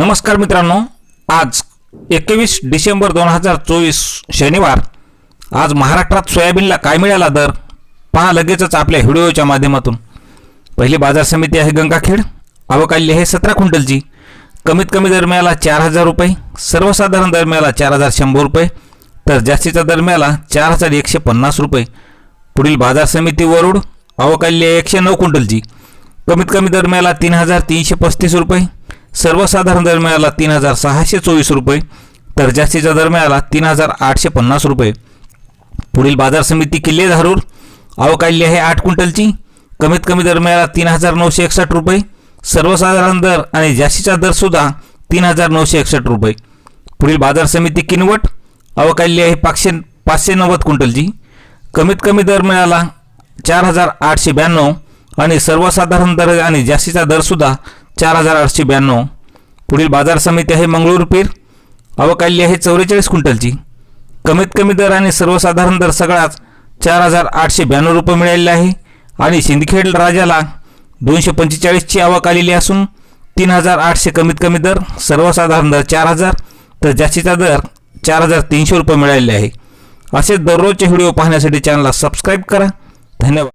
नमस्कार मित्रांनो आज एकवीस डिसेंबर दोन हजार चोवीस शनिवार. आज महाराष्ट्रात सोयाबीनला काय मिळाला दर? पहा लगेचच आपल्या व्हिडिओच्या माध्यमातून. पहिली बाजार समिती आहे गंगाखेड अवकाल्य आहे सतरा क्विंटलची. कमीत कमी दर मिळाला चार हजार रुपये सर्वसाधारण दर मिळाला चार हजार शंभर रुपये तर जास्तीचा दर मिळाला चार हजार एकशे पन्नास रुपये. पुढील बाजार समिती वरुड अवकाल्य आहे एकशे नऊ क्विंटलची. कमीत कमी दर मिळाला तीन हजार तीनशे पस्तीस रुपये सर्वसाधारण दर मिळाला तीन हजार सहाशे चोवीस रुपये तर जास्तीचा दर मिळाला तीन हजार आठशे पन्नास रुपये. पुढील बाजार समिती किल्ले धारूर अवकाल्य आहे आठ क्विंटलची. कमीत कमी दर मिळाला तीन हजार नऊशे एकसष्ट रुपये. सर्वसाधारण दर आणि जास्तीचा दरसुद्धा तीन हजार नऊशे एकसष्ट रुपये. पुढील बाजार समिती किनवट अवकाल्य आहे पाचशे पाचशे नव्वद क्विंटलची. कमीत कमी दर मिळाला चार हजार आठशे ब्याण्णव आणि सर्वसाधारण दर आणि जास्तीचा दरसुद्धा चार हजार आठशे ब्याण्णव. पुढील बाजार समिती आहे मंगळूर पीर. अवकाल्य आहे चौवेचाळीस क्विंटलची. कमीत कमी दर आणि सर्वसाधारण दर सगळाच चार हजार आठशे ब्याण्णव रुपये मिळालेला आहे. आणि सिंदखेड राजाला दोनशे पंचेचाळीसची आवक आलेली असून तीन हजार आठशे कमीत कमी दर सर्वसाधारण दर चार हजार तर जास्तीचा दर चार हजार तीनशे रुपये मिळालेले आहे. असे दररोजचे व्हिडिओ पाहण्यासाठी चॅनलला सबस्क्राईब करा. धन्यवाद.